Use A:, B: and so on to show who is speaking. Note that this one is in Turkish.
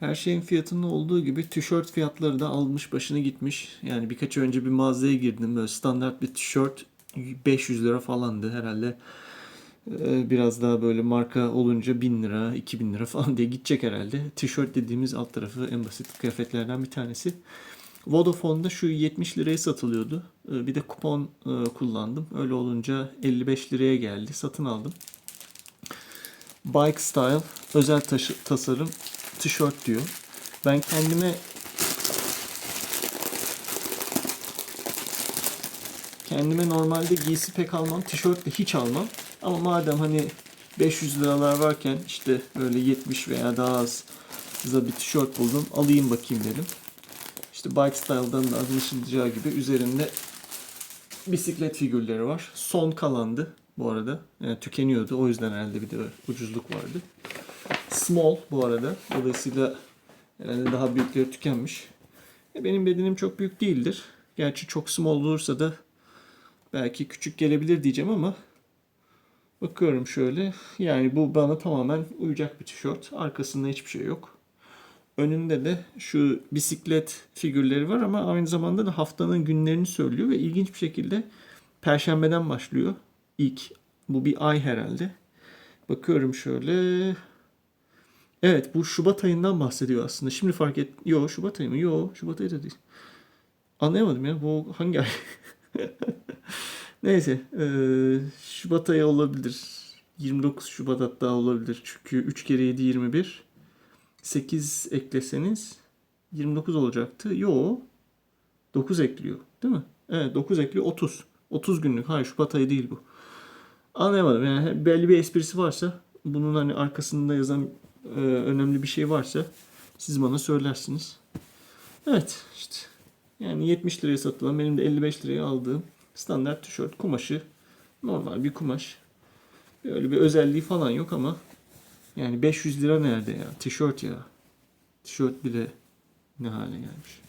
A: Her şeyin fiyatının olduğu gibi tişört fiyatları da almış başını gitmiş. Yani birkaç önce bir mağazaya girdim. Böyle standart bir tişört 500 lira falandı herhalde. Ee, Biraz daha böyle marka olunca 1000 lira, 2000 lira falan diye gidecek herhalde. Tişört dediğimiz alt tarafı en basit kıyafetlerden bir tanesi. Vodafone'da şu 70 liraya satılıyordu. Ee, Bir de kupon e, kullandım. Öyle olunca 55 liraya geldi. Satın aldım. Bike Style özel tasarım tişört diyor. Ben kendime kendime normalde giysi pek almam. Tişört de hiç almam. Ama madem hani 500 liralar varken işte böyle 70 veya daha az da bir tişört buldum. Alayım bakayım dedim. İşte Bike Style'dan da anlaşılacağı gibi üzerinde bisiklet figürleri var. Son kalandı bu arada. Yani tükeniyordu. O yüzden herhalde bir de ucuzluk vardı. Small bu arada. Dolayısıyla herhalde daha büyükleri tükenmiş. E, Benim bedenim çok büyük değildir. Gerçi çok small olursa da belki küçük gelebilir diyeceğim ama bakıyorum şöyle. Yani bu bana tamamen uyacak bir tişört. Arkasında hiçbir şey yok. Önünde de şu bisiklet figürleri var ama aynı zamanda da haftanın günlerini söylüyor ve ilginç bir şekilde Perşembeden başlıyor. İlk bu bir ay herhalde. Bakıyorum şöyle. Evet bu Şubat ayından bahsediyor aslında. Şimdi fark et. Yo Şubat ayı mı? Yo Şubat ayı da değil. Anlayamadım ya. Bu hangi ay? Neyse. eee, Şubat ayı olabilir. 29 Şubat hatta olabilir. Çünkü 3 kere 7 21. 8 ekleseniz 29 olacaktı. Yo. 9 ekliyor. Değil mi? Evet 9 ekliyor 30. 30 günlük. Hayır Şubat ayı değil bu. Anlayamadım. Yani belli bir esprisi varsa bunun hani arkasında yazan e, önemli bir şey varsa siz bana söylersiniz. Evet işte. Yani 70 liraya satılan benim de 55 liraya aldığım standart tişört kumaşı. Normal bir kumaş. Böyle bir özelliği falan yok ama yani 500 lira nerede ya? Tişört ya. Tişört bile ne hale gelmiş.